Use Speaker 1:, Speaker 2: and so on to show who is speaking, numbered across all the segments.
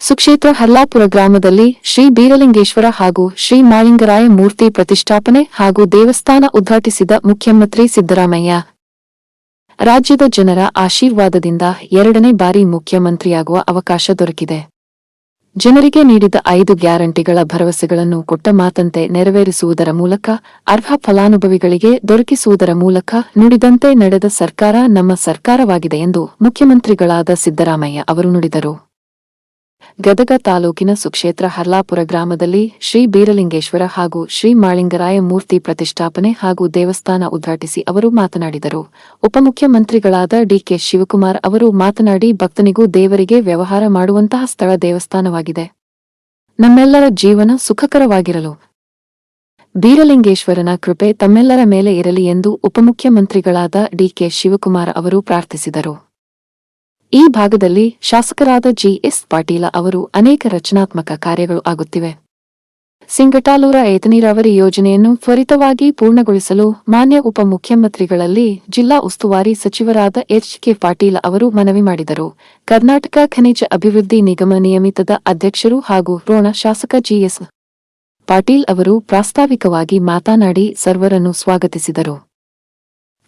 Speaker 1: ಸುಕ್ಷೇತ್ರ ಹಲ್ಲಾಪುರ ಗ್ರಾಮದಲ್ಲಿ ಶ್ರೀ ಬೀರಲಿಂಗೇಶ್ವರ ಹಾಗೂ ಶ್ರೀ ಮಾಳಿಂಗರಾಯ ಮೂರ್ತಿ ಪ್ರತಿಷ್ಠಾಪನೆ ಹಾಗೂ ದೇವಸ್ಥಾನ ಉದ್ಘಾಟಿಸಿದ ಮುಖ್ಯಮಂತ್ರಿ ಸಿದ್ದರಾಮಯ್ಯ. ರಾಜ್ಯದ ಜನರ ಆಶೀರ್ವಾದದಿಂದ ಎರಡನೇ ಬಾರಿ ಮುಖ್ಯಮಂತ್ರಿಯಾಗುವ ಅವಕಾಶ ದೊರಕಿದೆ. ಜನರಿಗೆ ನೀಡಿದ ಐದು ಗ್ಯಾರಂಟಿಗಳ ಭರವಸೆಗಳನ್ನು ಕೊಟ್ಟ ಮಾತಂತೆ ನೆರವೇರಿಸುವುದರ ಮೂಲಕ, ಅರ್ಹ ಫಲಾನುಭವಿಗಳಿಗೆ ದೊರಕಿಸುವುದರ ಮೂಲಕ ನುಡಿದಂತೆ ನಡೆದ ಸರ್ಕಾರ ನಮ್ಮ ಸರ್ಕಾರವಾಗಿದೆ ಎಂದು ಮುಖ್ಯಮಂತ್ರಿಗಳಾದ ಸಿದ್ದರಾಮಯ್ಯ ಅವರು ನುಡಿದರು. ಗದಗ ತಾಲೂಕಿನ ಸುಕ್ಷೇತ್ರ ಹರ್ಲಾಪುರ ಗ್ರಾಮದಲ್ಲಿ ಶ್ರೀ ಬೀರಲಿಂಗೇಶ್ವರ ಹಾಗೂ ಶ್ರೀ ಮಾಳಿಂಗರಾಯ ಮೂರ್ತಿ ಪ್ರತಿಷ್ಠಾಪನೆ ಹಾಗೂ ದೇವಸ್ಥಾನ ಉದ್ಘಾಟಿಸಿ ಅವರು ಮಾತನಾಡಿದರು. ಉಪಮುಖ್ಯಮಂತ್ರಿಗಳಾದ ಡಿಕೆ ಶಿವಕುಮಾರ್ ಅವರು ಮಾತನಾಡಿ, ಭಕ್ತನಿಗೂ ದೇವರಿಗೆ ವ್ಯವಹಾರ ಮಾಡುವಂತಹ ಸ್ಥಳ ದೇವಸ್ಥಾನವಾಗಿದೆ. ನಮ್ಮೆಲ್ಲರ ಜೀವನ ಸುಖಕರವಾಗಿರಲು. ಬೀರಲಿಂಗೇಶ್ವರನ ಕೃಪೆ ತಮ್ಮೆಲ್ಲರ ಮೇಲೆ ಇರಲಿ ಎಂದು ಉಪಮುಖ್ಯಮಂತ್ರಿಗಳಾದ ಡಿಕೆ ಶಿವಕುಮಾರ್ ಅವರು ಪ್ರಾರ್ಥಿಸಿದರು. ಈ ಭಾಗದಲ್ಲಿ ಶಾಸಕರಾದ ಜಿಎಸ್ ಪಾಟೀಲ ಅವರು ಅನೇಕ ರಚನಾತ್ಮಕ ಕಾರ್ಯಗಳು ಆಗುತ್ತಿವೆ. ಸಿಂಗಟಾಲೂರ ಏತನೀರಾವರಿ ಯೋಜನೆಯನ್ನು ತ್ವರಿತವಾಗಿ ಪೂರ್ಣಗೊಳಿಸಲು ಮಾನ್ಯ ಉಪಮುಖ್ಯಮಂತ್ರಿಗಳಲ್ಲಿ ಜಿಲ್ಲಾ ಉಸ್ತುವಾರಿ ಸಚಿವರಾದ ಎಚ್. ಕೆ. ಪಾಟೀಲ ಅವರು ಮನವಿ ಮಾಡಿದರು. ಕರ್ನಾಟಕ ಖನಿಜ ಅಭಿವೃದ್ಧಿ ನಿಗಮ ನಿಯಮಿತದ ಅಧ್ಯಕ್ಷರು ಹಾಗೂ ರೋಣ ಶಾಸಕ ಜಿಎಸ್ ಪಾಟೀಲ್ ಅವರು ಪ್ರಾಸ್ತಾವಿಕವಾಗಿ ಮಾತನಾಡಿ ಸರ್ವರನ್ನು ಸ್ವಾಗತಿಸಿದರು.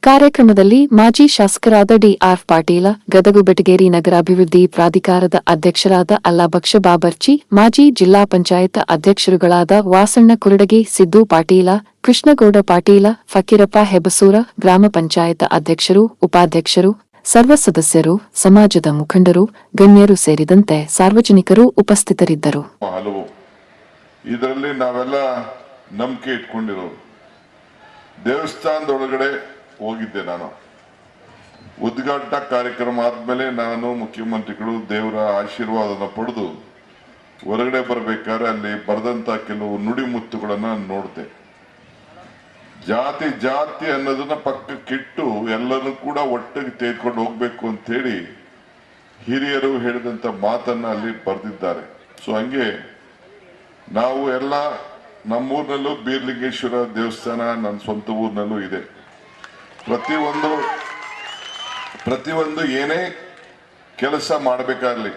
Speaker 1: ಕಾರ್ಯಕ್ರಮದಲ್ಲಿ ಮಾಜಿ ಶಾಸಕರಾದ ಡಿಆರ್ ಪಾಟೀಲ, ಗದಗು ಬೆಟಗೇರಿ ನಗರಾಭಿವೃದ್ಧಿ ಪ್ರಾಧಿಕಾರದ ಅಧ್ಯಕ್ಷರಾದ ಅಲ್ಲಾಭಕ್ಷ ಬಾಬರ್ಚಿ, ಮಾಜಿ ಜಿಲ್ಲಾ ಪಂಚಾಯತ್ ಅಧ್ಯಕ್ಷರುಗಳಾದ ವಾಸಣ್ಣ ಕುರಡಗಿ ಸಿದ್ದು ಪಾಟೀಲ, ಕೃಷ್ಣಗೌಡ ಪಾಟೀಲ, ಫಕೀರಪ್ಪ ಹೆಬಸೂರ, ಗ್ರಾಮ ಪಂಚಾಯತ್ ಅಧ್ಯಕ್ಷರು, ಉಪಾಧ್ಯಕ್ಷರು, ಸರ್ವ ಸದಸ್ಯರು, ಸಮಾಜದ ಮುಖಂಡರು, ಗಣ್ಯರು ಸೇರಿದಂತೆ ಸಾರ್ವಜನಿಕರು ಉಪಸ್ಥಿತರಿದ್ದರು.
Speaker 2: ಇದರಲ್ಲಿ ನಾವೆಲ್ಲ ನಂಬಿಕೆ ದೇವಸ್ಥಾನದೊಳಗಡೆ ಹೋಗಿದ್ದೆ ನಾನು. ಉದ್ಘಾಟನಾ ಕಾರ್ಯಕ್ರಮ ಆದ್ಮೇಲೆ ನಾನು ಮುಖ್ಯಮಂತ್ರಿಗಳು ದೇವರ ಆಶೀರ್ವಾದನ ಪಡೆದು ಹೊರಗಡೆ ಬರಬೇಕಾದ್ರೆ ಅಲ್ಲಿ ಬರೆದಂತ ಕೆಲವು ನುಡಿಮುತ್ತುಗಳನ್ನ ನೋಡಿದೆ. ಜಾತಿ ಜಾತಿ ಅನ್ನೋದನ್ನ ಪಕ್ಕಕ್ಕಿಟ್ಟು ಎಲ್ಲರೂ ಕೂಡ ಒಟ್ಟಿಗೆ ತೆಗೆದುಕೊಂಡು ಹೋಗ್ಬೇಕು ಅಂತೇಳಿ ಹಿರಿಯರು ಹೇಳಿದಂತ ಮಾತನ್ನ ಅಲ್ಲಿ ಬರೆದಿದ್ದಾರೆ. ಸೊ ಹಂಗೆ ನಾವು ಎಲ್ಲ ನಮ್ಮೂರಿನಲ್ಲೂ ಬೀರ್ಲಿಂಗೇಶ್ವರ ದೇವಸ್ಥಾನ, ನನ್ನ ಸ್ವಂತ ಊರಿನಲ್ಲೂ ಇದೆ. ಪ್ರತಿಯೊಂದು ಪ್ರತಿಯೊಂದು ಏನೇ ಕೆಲಸ ಮಾಡಬೇಕಾಗ್ಲಿ,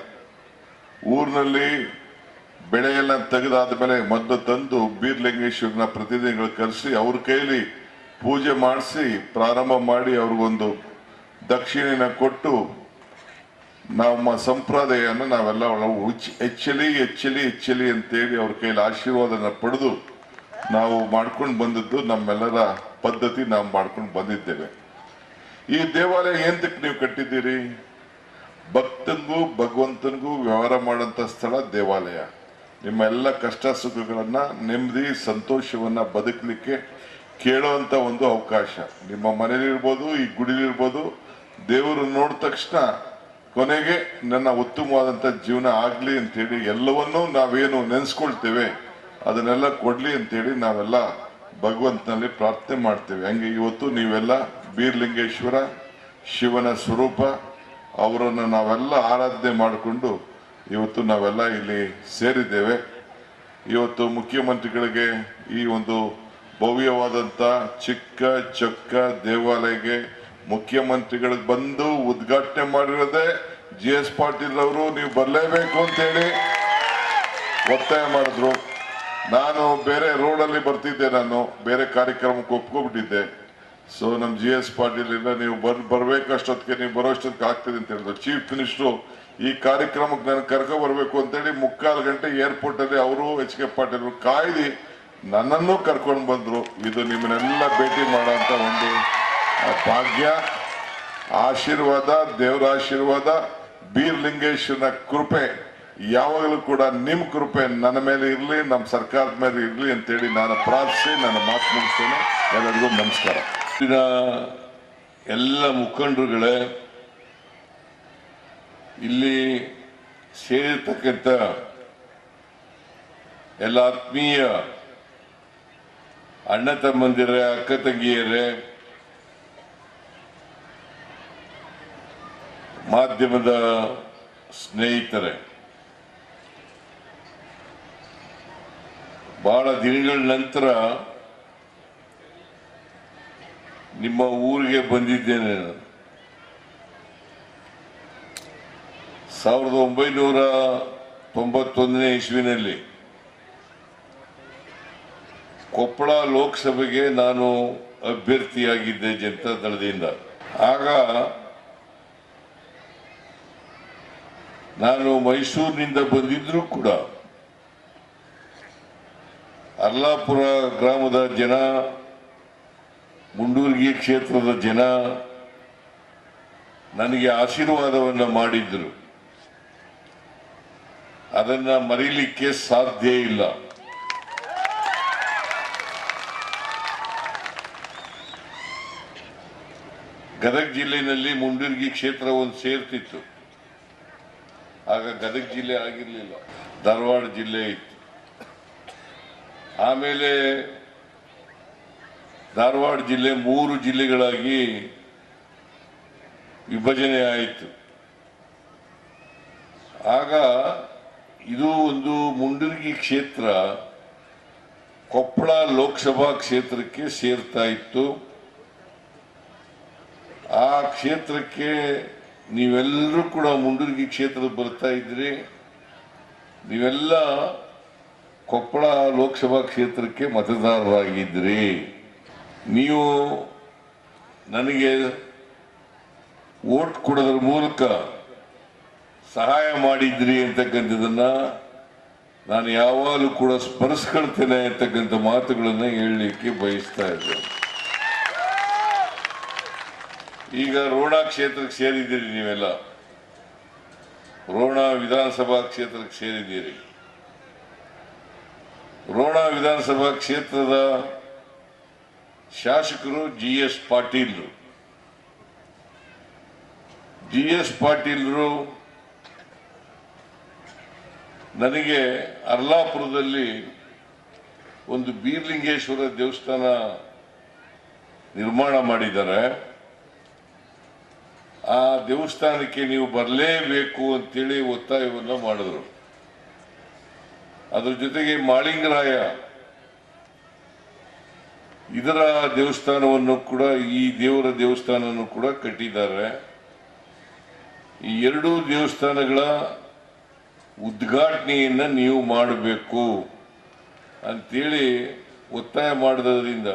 Speaker 2: ಊರಿನಲ್ಲಿ ಬೆಳೆಯೆಲ್ಲ ತೆಗೆದಾದ ಮೇಲೆ ಮೊದಲು ತಂದು ಬೀರ್ಲಿಂಗೇಶ್ವರನ ಪ್ರತಿನಿಧಿಗಳು ಕರೆಸಿ ಅವ್ರ ಕೈಲಿ ಪೂಜೆ ಮಾಡಿಸಿ ಪ್ರಾರಂಭ ಮಾಡಿ ಅವ್ರಿಗೊಂದು ದಕ್ಷಿಣೆನ ಕೊಟ್ಟು ನಮ್ಮ ಸಂಪ್ರದಾಯವನ್ನು ನಾವೆಲ್ಲ ಹುಚ್ಚ ಹೆಚ್ಚಲಿ ಹೆಚ್ಚಲಿ ಹೆಚ್ಚಲಿ ಅಂತೇಳಿ ಅವ್ರ ಕೈಲಿ ಆಶೀರ್ವಾದನ ಪಡೆದು ನಾವು ಮಾಡ್ಕೊಂಡು ಬಂದದ್ದು ನಮ್ಮೆಲ್ಲರ ಪದ್ಧತಿ ನಾವು ಮಾಡ್ಕೊಂಡು ಬಂದಿದ್ದೇವೆ. ಈ ದೇವಾಲಯ ಏಂತಕ್ಕೆ ನೀವು ಕಟ್ಟಿದ್ದೀರಿ? ಭಕ್ತನಿಗೂ ಭಗವಂತನಿಗೂ ವ್ಯವಹಾರ ಮಾಡೋಂಥ ಸ್ಥಳ ದೇವಾಲಯ. ನಿಮ್ಮ ಎಲ್ಲ ಕಷ್ಟ ಸುಖಗಳನ್ನ, ನೆಮ್ಮದಿ, ಸಂತೋಷವನ್ನ ಬದುಕಲಿಕ್ಕೆ ಕೇಳುವಂತ ಒಂದು ಅವಕಾಶ. ನಿಮ್ಮ ಮನೇಲಿರ್ಬೋದು ಈ ಗುಡಿಲಿರ್ಬೋದು ದೇವರು ನೋಡಿದ ತಕ್ಷಣ ಕೊನೆಗೆ ನನ್ನ ಉತ್ತಮವಾದಂಥ ಜೀವನ ಆಗಲಿ ಅಂತೇಳಿ ಎಲ್ಲವನ್ನೂ ನಾವೇನು ನೆನೆಸ್ಕೊಳ್ತೇವೆ. ಅದನ್ನೆಲ್ಲ ಕೊಡ್ಲಿ ಅಂತೇಳಿ ನಾವೆಲ್ಲ ಭಗವಂತನಲ್ಲಿ ಪ್ರಾರ್ಥನೆ ಮಾಡ್ತೇವೆ. ಹಂಗೆ ಇವತ್ತು ನೀವೆಲ್ಲ ಬೀರ್ಲಿಂಗೇಶ್ವರ, ಶಿವನ ಸ್ವರೂಪ, ಅವರನ್ನು ನಾವೆಲ್ಲ ಆರಾಧನೆ ಮಾಡಿಕೊಂಡು ಇವತ್ತು ನಾವೆಲ್ಲ ಇಲ್ಲಿ ಸೇರಿದ್ದೇವೆ. ಇವತ್ತು ಮುಖ್ಯಮಂತ್ರಿಗಳಿಗೆ ಈ ಒಂದು ಭವ್ಯವಾದಂಥ ಚಿಕ್ಕ ಚೊಕ್ಕ ದೇವಾಲಯಕ್ಕೆ ಮುಖ್ಯಮಂತ್ರಿಗಳಿಗೆ ಬಂದು ಉದ್ಘಾಟನೆ ಮಾಡಿರೋದೇ ಜಿ ಎಸ್ ಪಾಟೀಲ್ ಅವರು, ನೀವು ಬರಲೇಬೇಕು ಅಂತೇಳಿ ಒತ್ತಾಯ ಮಾಡಿದ್ರು. ನಾನು ಬೇರೆ ರೋಡಲ್ಲಿ ಬರ್ತಿದ್ದೆ, ನಾನು ಬೇರೆ ಕಾರ್ಯಕ್ರಮಕ್ಕೆ ಒಪ್ಕೊಬಿಟ್ಟಿದ್ದೆ. ಸೊ ನಮ್ಮ ಜಿ ಎಸ್ ಪಾಟೀಲ್, ಇಲ್ಲ, ನೀವು ಬರ್, ಬರ್ಬೇಕಷ್ಟೊತ್ತಿಗೆ, ನೀವು ಬರೋಷ್ಟೊತ್ತಿಗೆ ಆಗ್ತದೆ ಅಂತ ಹೇಳಿದ್ರು. ಚೀಫ್ ಮಿನಿಸ್ಟ್ರು ಈ ಕಾರ್ಯಕ್ರಮಕ್ಕೆ ನಾನು ಕರ್ಕೊ ಬರ್ಬೇಕು ಅಂತೇಳಿ ಮುಕ್ಕಾಲು ಗಂಟೆ ಏರ್ಪೋರ್ಟ್ ಅಲ್ಲಿ ಅವರು ಎಚ್ ಕೆ ಪಾಟೀಲ್ ಕಾಯ್ದು ನನ್ನನ್ನು ಕರ್ಕೊಂಡು ಬಂದ್ರು. ಇದು ನಿಮ್ಮನ್ನೆಲ್ಲ ಭೇಟಿ ಮಾಡೋಂಥ ಒಂದು ಭಾಗ್ಯ, ಆಶೀರ್ವಾದ, ದೇವರ ಆಶೀರ್ವಾದ, ಬೀರ್ಲಿಂಗೇಶ್ವರನ ಕೃಪೆ. ಯಾವಾಗಲೂ ಕೂಡ ನಿಮ್ಮ ಕೃಪೆ ನನ್ನ ಮೇಲೆ ಇರಲಿ, ನಮ್ಮ ಸರ್ಕಾರದ ಮೇಲೆ ಇರಲಿ ಅಂತೇಳಿ ನಾನು ಪ್ರಾರ್ಥಿಸಿ, ನನ್ನ ಮಾತು ಮುಗಿಸ್ತೇನೆ. ಎಲ್ಲರಿಗೂ ನಮಸ್ಕಾರ.
Speaker 3: ಇದ ಎಲ್ಲ ಮುಖಂಡರುಗಳೇ, ಇಲ್ಲಿ ಸೇರಿರ್ತಕ್ಕಂಥ ಎಲ್ಲ ಆತ್ಮೀಯ ಅಣ್ಣ ತಮ್ಮಂದಿರೇ, ಅಕ್ಕ ತಂಗಿಯರೇ, ಮಾಧ್ಯಮದ ಸ್ನೇಹಿತರೇ ಬಹಳ ದಿನಗಳ ನಂತರ ನಿಮ್ಮ ಊರಿಗೆ ಬಂದಿದ್ದೇನೆ ಸಾವಿರದ ಒಂಬೈನೂರ ತೊಂಬತ್ತೊಂದನೇ ಇಸ್ವಿನಲ್ಲಿ ಕೊಪ್ಪಳ ಲೋಕಸಭೆಗೆ ನಾನು ಅಭ್ಯರ್ಥಿಯಾಗಿದ್ದೆ ಜನತಾ ದಳದಿಂದ ಆಗ ನಾನು ಮೈಸೂರಿನಿಂದ ಬಂದಿದ್ರೂ ಕೂಡ ಅರ್ಲಾಪುರ ಗ್ರಾಮದ ಜನ ಮುಂಡೂರ್ಗಿ ಕ್ಷೇತ್ರದ ಜನ ನನಗೆ ಆಶೀರ್ವಾದವನ್ನು ಮಾಡಿದ್ರು. ಅದನ್ನ ಮರೀಲಿಕ್ಕೆ ಸಾಧ್ಯ ಇಲ್ಲ. ಗದಗ ಜಿಲ್ಲೆಯಲ್ಲಿ ಮುಂಡೂರ್ಗಿ ಕ್ಷೇತ್ರ ಒಂದು ಸೇರ್ತಿತ್ತು. ಆಗ ಗದಗ ಜಿಲ್ಲೆ ಆಗಿರಲಿಲ್ಲ. ಧಾರವಾಡ ಜಿಲ್ಲೆ ಇತ್ತು. ಆಮೇಲೆ ಧಾರವಾಡ ಜಿಲ್ಲೆ ಮೂರು ಜಿಲ್ಲೆಗಳಾಗಿ ವಿಭಜನೆ ಆಯಿತು. ಆಗ ಇದು ಒಂದು ಮುಂಡರ್ಗಿ ಕ್ಷೇತ್ರ ಕೊಪ್ಪಳ ಲೋಕಸಭಾ ಕ್ಷೇತ್ರಕ್ಕೆ ಸೇರ್ತಾ ಇತ್ತು. ಆ ಕ್ಷೇತ್ರಕ್ಕೆ ನೀವೆಲ್ಲರೂ ಕೂಡ ಮುಂಡರ್ಗಿ ಕ್ಷೇತ್ರದ ಬರ್ತಾ ಇದ್ರಿ. ನೀವೆಲ್ಲ ಕೊಪ್ಪಳ ಲೋಕಸಭಾ ಕ್ಷೇತ್ರಕ್ಕೆ ಮತದಾರರಾಗಿದ್ರಿ ನೀವು ನನಗೆ ವೋಟ್ ಕೊಡೋದ್ರ ಮೂಲಕ ಸಹಾಯ ಮಾಡಿದ್ರಿ ಅಂತಕ್ಕಂಥದ್ದನ್ನ ನಾನು ಯಾವಾಗಲೂ ಕೂಡ ಸ್ಮರಿಸ್ಕೊಳ್ತೇನೆ ಅಂತಕ್ಕಂಥ ಮಾತುಗಳನ್ನು ಹೇಳಲಿಕ್ಕೆ ಬಯಸ್ತಾ ಇದ್ದೇನೆ. ಈಗ ರೋಣ ಕ್ಷೇತ್ರಕ್ಕೆ ಸೇರಿದ್ದೀರಿ ನೀವೆಲ್ಲ. ರೋಣ ವಿಧಾನಸಭಾ ಕ್ಷೇತ್ರಕ್ಕೆ ಸೇರಿದ್ದೀರಿ. ರೋಣ ವಿಧಾನಸಭಾ ಕ್ಷೇತ್ರದ ಶಾಸಕರು ಜಿ ಎಸ್ ಪಾಟೀಲ್ರು. ಜಿ ಎಸ್ ಪಾಟೀಲ್ರು ನನಗೆ ಅರ್ಲಾಪುರದಲ್ಲಿ ಒಂದು ಬೀರ್ಲಿಂಗೇಶ್ವರ ದೇವಸ್ಥಾನ ನಿರ್ಮಾಣ ಮಾಡಿದ್ದಾರೆ. ಆ ದೇವಸ್ಥಾನಕ್ಕೆ ನೀವು ಬರಲೇಬೇಕು ಅಂತೇಳಿ ಒತ್ತಾಯವನ್ನು ಮಾಡಿದ್ರು. ಅದ್ರ ಜೊತೆಗೆ ಮಾಳಿಂಗರಾಯ, ಇದರ ದೇವಸ್ಥಾನವನ್ನು ಕೂಡ, ಈ ದೇವರ ದೇವಸ್ಥಾನವನ್ನು ಕೂಡ ಕಟ್ಟಿದ್ದಾರೆ. ಈ ಎರಡೂ ದೇವಸ್ಥಾನಗಳ ಉದ್ಘಾಟನೆಯನ್ನ ನೀವು ಮಾಡಬೇಕು ಅಂತೇಳಿ ಒತ್ತಾಯ ಮಾಡಿದ್ರಿಂದ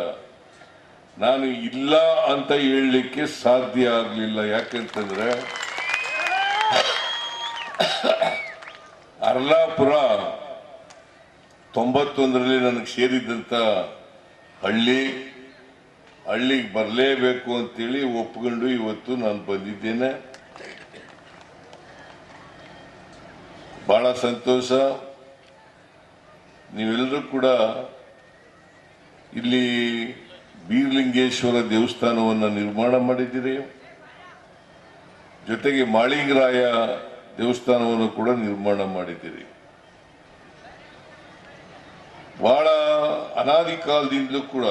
Speaker 3: ನಾನು ಇಲ್ಲ ಅಂತ ಹೇಳಲಿಕ್ಕೆ ಸಾಧ್ಯ ಆಗಲಿಲ್ಲ. ಯಾಕಂತಂದರೆ ಅರ್ಲಾಪುರ ತೊಂಬತ್ತೊಂದರಲ್ಲಿ ನನಗೆ ಸೇರಿದ್ದಂಥ ಹಳ್ಳಿ, ಹಳ್ಳಿಗೆ ಬರಲೇಬೇಕು ಅಂತೇಳಿ ಒಪ್ಕೊಂಡು ಇವತ್ತು ನಾನು ಬಂದಿದ್ದೇನೆ. ಬಹಳ ಸಂತೋಷ. ನೀವೆಲ್ಲರೂ ಕೂಡ ಇಲ್ಲಿ ಬೀರ್ಲಿಂಗೇಶ್ವರ ದೇವಸ್ಥಾನವನ್ನು ನಿರ್ಮಾಣ ಮಾಡಿದ್ದೀರಿ. ಜೊತೆಗೆ ಮಾಳಿಂಗರಾಯ ದೇವಸ್ಥಾನವನ್ನು ಕೂಡ ನಿರ್ಮಾಣ ಮಾಡಿದ್ದೀರಿ. ಬಹಳ ಅನಾದಿ ಕಾಲದಿಂದಲೂ ಕೂಡ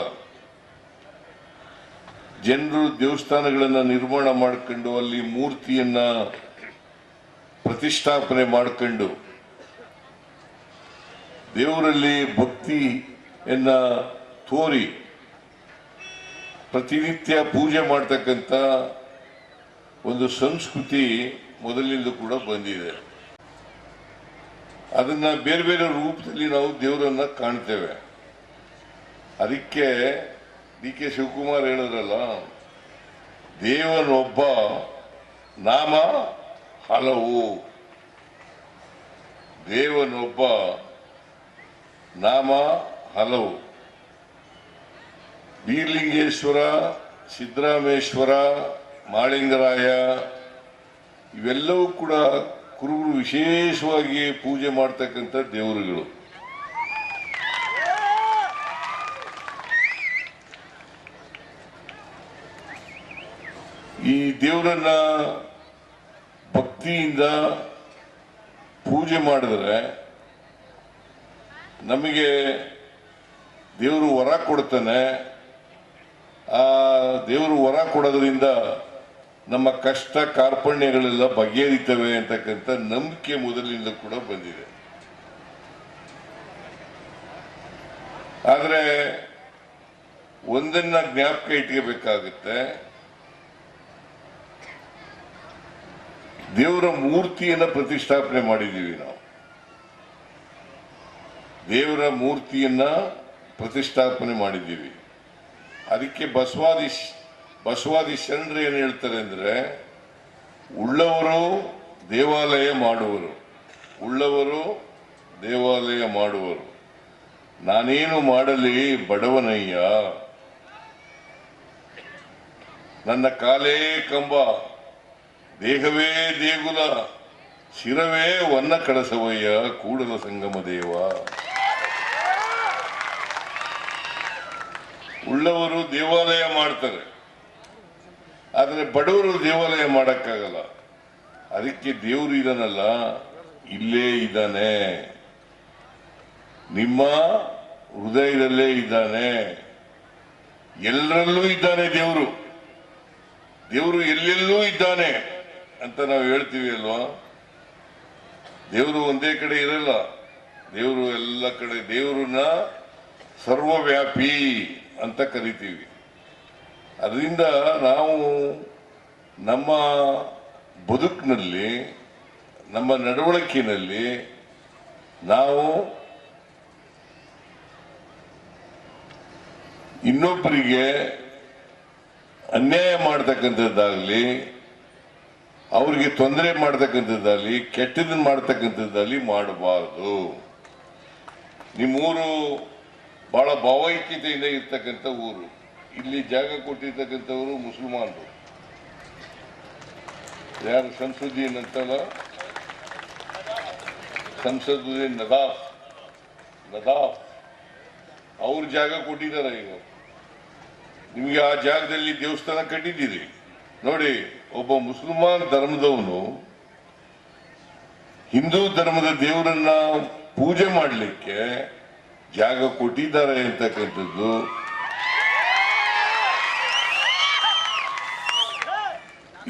Speaker 3: ಜನರು ದೇವಸ್ಥಾನಗಳನ್ನು ನಿರ್ಮಾಣ ಮಾಡ್ಕೊಂಡು ಅಲ್ಲಿ ಮೂರ್ತಿಯನ್ನ ಪ್ರತಿಷ್ಠಾಪನೆ ಮಾಡ್ಕೊಂಡು ದೇವರಲ್ಲಿ ಭಕ್ತಿಯನ್ನ ತೋರಿ ಪ್ರತಿನಿತ್ಯ ಪೂಜೆ ಮಾಡ್ತಕ್ಕಂಥ ಒಂದು ಸಂಸ್ಕೃತಿ ಮೊದಲಿಂದ ಕೂಡ ಬಂದಿದೆ. ಅದನ್ನ ಬೇರೆ ಬೇರೆ ರೂಪದಲ್ಲಿ ನಾವು ದೇವರನ್ನ ಕಾಣ್ತೇವೆ. ಅದಕ್ಕೆ ಡಿ ಕೆ ಶಿವಕುಮಾರ್ ಹೇಳಿದ್ರಲ್ಲ, ದೇವನೊಬ್ಬ ನಾಮ ಹಲವು. ದೇವನೊಬ್ಬ ನಾಮ ಹಲವು. ಬೀರ್ಲಿಂಗೇಶ್ವರ, ಸಿದ್ದರಾಮೇಶ್ವರ, ಮಾಳಿಂಗರಾಯ, ಇವೆಲ್ಲವೂ ಕೂಡ ಕುರುಬರು ವಿಶೇಷವಾಗಿ ಪೂಜೆ ಮಾಡ್ತಕ್ಕಂಥ ದೇವರುಗಳು. ಈ ದೇವರನ್ನ ಭಕ್ತಿಯಿಂದ ಪೂಜೆ ಮಾಡಿದ್ರೆ ನಮಗೆ ದೇವರು ವರ ಕೊಡ್ತಾನೆ. ಆ ದೇವರು ವರ ಕೊಡೋದ್ರಿಂದ ನಮ್ಮ ಕಷ್ಟ ಕಾರ್ಪಣ್ಯಗಳೆಲ್ಲ ಬಗೆಹರಿತವೆ ಅಂತಕ್ಕಂಥ ನಂಬಿಕೆ ಮೊದಲಿನಿಂದ ಕೂಡ ಬಂದಿದೆ. ಆದರೆ ಒಂದನ್ನ ಜ್ಞಾಪಕ ಇಟ್ಕೋಬೇಕಾಗುತ್ತೆ, ದೇವರ ಮೂರ್ತಿಯನ್ನ ಪ್ರತಿಷ್ಠಾಪನೆ ಮಾಡಿದ್ದೀವಿ ನಾವು. ದೇವರ ಮೂರ್ತಿಯನ್ನ ಪ್ರತಿಷ್ಠಾಪನೆ ಮಾಡಿದ್ದೀವಿ. ಅದಕ್ಕೆ ಬಸವಾದಿ ಬಸವಾದಿ ಶರಣರು ಏನು ಹೇಳ್ತಾರೆ ಅಂದ್ರೆ, ಉಳ್ಳವರು ದೇವಾಲಯ ಮಾಡುವರು. ಉಳ್ಳವರು ದೇವಾಲಯ ಮಾಡುವರು. ನಾನೇನು ಮಾಡಲಿ ಬಡವನಯ್ಯ, ನನ್ನ ಕಾಲೇ ಕಂಬ, ದೇಹವೇ ದೇಗುಲ, ಶಿರವೇ ವನ್ನ ಕಳಸವಯ್ಯ ಕೂಡಲ ಸಂಗಮ ದೇವ. ಉಳ್ಳವರು ದೇವಾಲಯ ಮಾಡ್ತಾರೆ. ಆದರೆ ಬಡವರು ದೇವಾಲಯ ಮಾಡಕ್ಕಾಗಲ್ಲ. ಅದಕ್ಕೆ ದೇವರು ಇದನ್ನಲ್ಲ ಇಲ್ಲೇ ಇದ್ದಾನೆ. ನಿಮ್ಮ ಹೃದಯದಲ್ಲೇ ಇದ್ದಾನೆ. ಎಲ್ಲರಲ್ಲೂ ಇದ್ದಾನೆ ದೇವರು. ದೇವರು ಎಲ್ಲೆಲ್ಲೂ ಇದ್ದಾನೆ ಅಂತ ನಾವು ಹೇಳ್ತೀವಿ ಅಲ್ವಾ? ದೇವರು ಒಂದೇ ಕಡೆ ಇರಲ್ಲ. ದೇವರು ಎಲ್ಲ ಕಡೆ ದೇವರನ್ನ ಸರ್ವವ್ಯಾಪಿ ಅಂತ ಕರಿತೀವಿ. ಅದರಿಂದ ನಾವು ನಮ್ಮ ಬದುಕಿನಲ್ಲಿ, ನಮ್ಮ ನಡವಳಿಕೆಯಲ್ಲಿ ನಾವು ಇನ್ನೊಬ್ಬರಿಗೆ ಅನ್ಯಾಯ ಮಾಡ್ತಕ್ಕಂಥದ್ದಾಗಲಿ, ಅವರಿಗೆ ತೊಂದರೆ ಮಾಡ್ತಕ್ಕಂಥದ್ದಾಗಲಿ ಕೆಟ್ಟದನ್ನ ಮಾಡ್ತಕ್ಕಂಥದ್ದಾಗಲಿ ಮಾಡಬಾರ್ದು. ನಿಮ್ಮೂರು ಬಹಳ ಭಾವೈಕ್ಯತೆಯಿಂದ ಇರ್ತಕ್ಕಂಥ ಊರು. ಇಲ್ಲಿ ಜಾಗ ಕೊಟ್ಟಿರ್ತಕ್ಕಂಥವರು ಮುಸಲ್ಮಾನರು. ಯಾರು ಸಂಸದೀನ್ ಅಂತಲ್ಲ? ಸಂಸದೀನ್ ನದಾಫ್. ನದಾಫ್. ಅವ್ರ ಜಾಗ ಕೊಟ್ಟಿದ್ದಾರೆ ಈಗ. ನಿಮಗೆ ಆ ಜಾಗದಲ್ಲಿ ದೇವಸ್ಥಾನ ಕಟ್ಟಿದ್ದೀರಿ. ನೋಡಿ, ಒಬ್ಬ ಮುಸಲ್ಮಾನ್ ಧರ್ಮದವನು ಹಿಂದೂ ಧರ್ಮದ ದೇವರನ್ನ ಪೂಜೆ ಮಾಡಲಿಕ್ಕೆ ಜಾಗ ಕೊಟ್ಟಿದ್ದಾರೆ ಅಂತಕ್ಕಂಥದ್ದು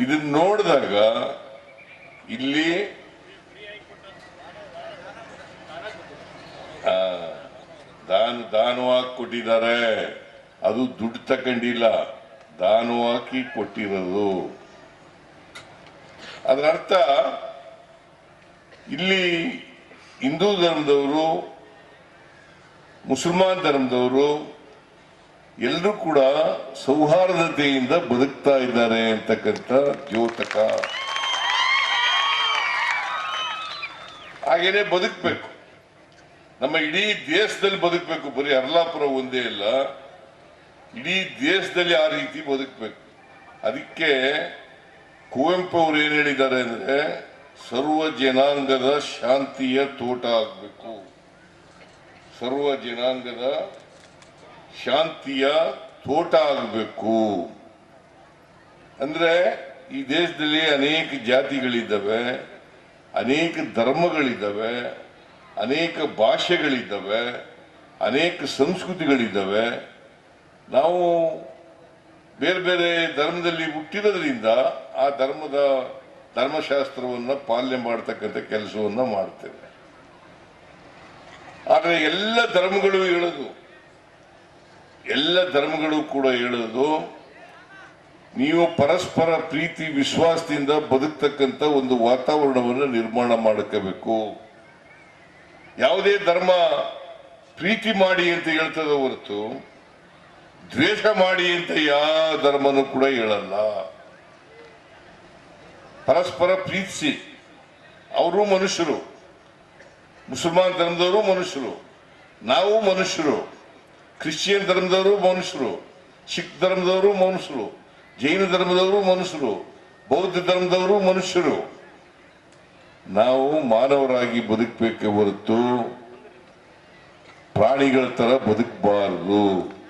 Speaker 3: ಇದನ್ನ ನೋಡಿದಾಗ ಇಲ್ಲಿ ದಾನ ದಾನವಾಗಿ ಕೊಟ್ಟಿದ್ದಾರೆ. ಅದು ದುಡ್ಡು ತಕೊಂಡಿಲ್ಲ ದಾನವಾಗಿ ಕೊಟ್ಟಿರೋದು. ಅದರ ಅರ್ಥ, ಇಲ್ಲಿ ಹಿಂದೂ ಧರ್ಮದವರು, ಮುಸಲ್ಮಾನ್ ಧರ್ಮದವರು ಎಲ್ಲರೂ ಕೂಡ ಸೌಹಾರ್ದತೆಯಿಂದ ಬದುಕ್ತಾ ಇದ್ದಾರೆ ಅಂತಕ್ಕಂಥ ದ್ಯೋತಕ. ಹಾಗೇನೆ ಬದುಕಬೇಕು. ನಮ್ಮ ಇಡೀ ದೇಶದಲ್ಲಿ ಬದುಕಬೇಕು, ಬರೀ ಅರ್ಲಾಪುರ ಒಂದೇ ಇಲ್ಲ ಇಡೀ ದೇಶದಲ್ಲಿ ಆ ರೀತಿ ಬದುಕಬೇಕು. ಅದಕ್ಕೆ ಕುವೆಂಪು ಅವರು ಏನು ಹೇಳಿದ್ದಾರೆ ಅಂದ್ರೆ, ಸರ್ವ ಜನಾಂಗದ ಶಾಂತಿಯ ತೋಟ ಆಗಬೇಕು. ಸರ್ವ ಜನಾಂಗದ ಶಾಂತಿಯ ತೋಟ ಆಗಬೇಕು. ಅಂದ್ರೆ ಈ ದೇಶದಲ್ಲಿ ಅನೇಕ ಜಾತಿಗಳಿದ್ದಾವೆ, ಅನೇಕ ಧರ್ಮಗಳಿದ್ದಾವೆ, ಅನೇಕ ಭಾಷೆಗಳಿದ್ದಾವೆ, ಅನೇಕ ಸಂಸ್ಕೃತಿಗಳಿದ್ದಾವೆ. ನಾವು ಬೇರೆ ಬೇರೆ ಧರ್ಮದಲ್ಲಿ ಹುಟ್ಟಿರೋದ್ರಿಂದ ಆ ಧರ್ಮದ ಧರ್ಮಶಾಸ್ತ್ರವನ್ನ ಪಾಲನೆ ಮಾಡತಕ್ಕಂಥ ಕೆಲಸವನ್ನ ಮಾಡ್ತೇವೆ. ಆದರೆ ಎಲ್ಲ ಧರ್ಮಗಳು ಹೇಳೋದು ಎಲ್ಲ ಧರ್ಮಗಳು ಕೂಡ ಹೇಳೋದು ನೀವು ಪರಸ್ಪರ ಪ್ರೀತಿ, ವಿಶ್ವಾಸದಿಂದ ಬದುಕ್ತಕ್ಕಂಥ ಒಂದು ವಾತಾವರಣವನ್ನು ನಿರ್ಮಾಣ ಮಾಡ್ಕೋಬೇಕು. ಯಾವುದೇ ಧರ್ಮ ಪ್ರೀತಿ ಮಾಡಿ ಅಂತ ಹೇಳ್ತದೆ ಹೊರತು, ದ್ವೇಷ ಮಾಡಿ ಅಂತ ಯಾವ ಧರ್ಮನೂ ಕೂಡ ಹೇಳಲ್ಲ. ಪರಸ್ಪರ ಪ್ರೀತಿಸಿ, ಅವರು ಮನುಷ್ಯರು, ಮುಸಲ್ಮಾನ್ ಧರ್ಮದವರು ಮನುಷ್ಯರು, ನಾವು ಮನುಷ್ಯರು. ಕ್ರಿಶ್ಚಿಯನ್ ಧರ್ಮದವರು ಮನುಷ್ಯರು, ಸಿಖ್ ಧರ್ಮದವರು ಮನುಷ್ಯರು, ಜೈನ ಧರ್ಮದವರು ಮನುಷ್ಯರು, ಬೌದ್ಧ ಧರ್ಮದವರು ಮನುಷ್ಯರು. ನಾವು ಮಾನವರಾಗಿ ಬದುಕಬೇಕೆ ಹೊರತು ಪ್ರಾಣಿಗಳ ತರ ಬದುಕಬಾರದು.